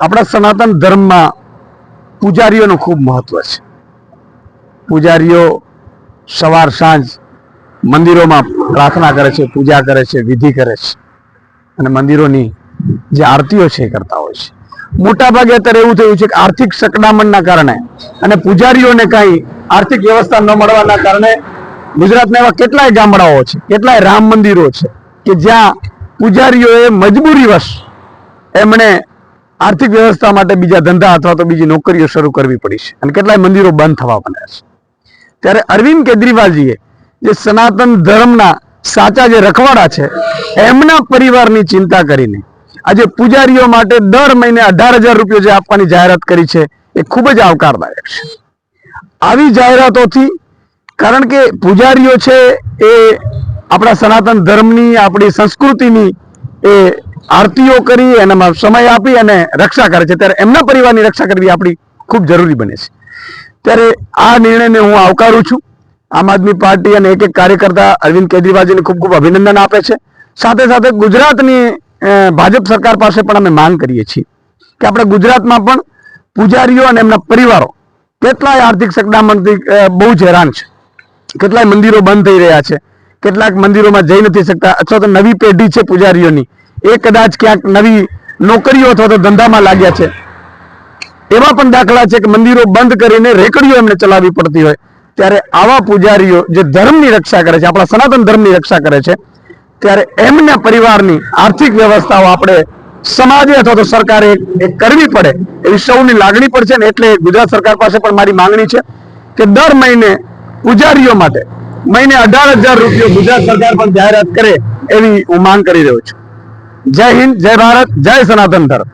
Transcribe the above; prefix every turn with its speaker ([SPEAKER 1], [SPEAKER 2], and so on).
[SPEAKER 1] આપણા સનાતન ધર્મમાં પૂજારીઓનું ખૂબ મહત્વ છે. પૂજારીઓ સવાર સાંજ મંદિરોમાં પ્રાર્થના કરે છે, પૂજા કરે છે, વિધિ કરે છે. અને મંદિરોની જે આરતીઓ છે એ કરતા હોય છે. મોટાભાગે અત્યારે એવું થયું છે કે આર્થિક સકડામણના કારણે અને પૂજારીઓને કાંઈ આર્થિક વ્યવસ્થા ન મળવાના કારણે ગુજરાતના એવા કેટલાય ગામડાઓ છે, કેટલાય રામ મંદિરો છે કે જ્યાં પૂજારીઓએ મજબૂરીવશ એમણે આર્થિક વ્યવસ્થા માટે બીજા ધંધા અથવા તો બીજી નોકરીઓ શરૂ કરવી પડી છે. અને કેટલાય મંદિરો બંધ થવા બન્યા છે. ત્યારે અરવિંદ કેજરીવાલજીએ જે સનાતન ધર્મના સાચા જે રખવાડા છે, એમના પરિવારની ચિંતા કરીને આજે પૂજારીઓ માટે દર મહિને અઢાર હજાર રૂપિયા જે આપવાની જાહેરાત કરી છે, એ ખૂબ જ આવકારદાયક છે. આવી જાહેરાતોથી કારણ કે પૂજારીઓ છે એ આપણા સનાતન ધર્મની, આપણી સંસ્કૃતિની એ આરતીઓ કરી, એનામાં સમય આપી અને રક્ષા કરે છે. ત્યારે એમના પરિવારની રક્ષા કરવી આપણી ખૂબ જરૂરી બને છે. ત્યારે આ નિર્ણયને હું આવકારું છું. આમ આદમી પાર્ટી અને એક એક કાર્યકર્તા અરવિંદ કેજરીવાલજીને ખૂબ ખૂબ અભિનંદન આપે છે. સાથે સાથે ગુજરાતની ભાજપ સરકાર પાસે પણ અમે માંગ કરીએ છીએ કે આપણે ગુજરાતમાં પણ પૂજારીઓ અને એમના પરિવારો કેટલાય આર્થિક સકડામણથી બહુ જ હેરાન છે. કેટલાય મંદિરો બંધ થઈ રહ્યા છે. કેટલાક મંદિરોમાં જઈ નથી શકતા અથવા તો નવી પેઢી છે પૂજારીઓની. એ કદાચ ક્યાંક નવી નોકરીઓ અથવા તો ધંધામાં લાગ્યા છે. એવા પણ દાખલા છે કે મંદિરો બંધ કરીને રેકડીઓ એમને ચલાવવી પડતી હોય. ત્યારે આવા પૂજારીઓ જે ધર્મની રક્ષા કરે છે, આપણા સનાતન ધર્મની રક્ષા કરે છે, ત્યારે એમના પરિવારની આર્થિક વ્યવસ્થાઓ આપણે સમાજે અથવા તો સરકારે કરવી પડે એવી સૌની લાગણી પણ છે ને એટલે ગુજરાત સરકાર પાસે પણ મારી માંગણી છે કે દર મહિને પૂજારીઓ માટે મહિને અઢાર હજાર રૂપિયા ગુજરાત સરકાર પણ જાહેરાત કરે એવી હું માંગ કરી રહ્યો છું. જય હિન્દ જય ભારત જય સનાતન ધર્મ.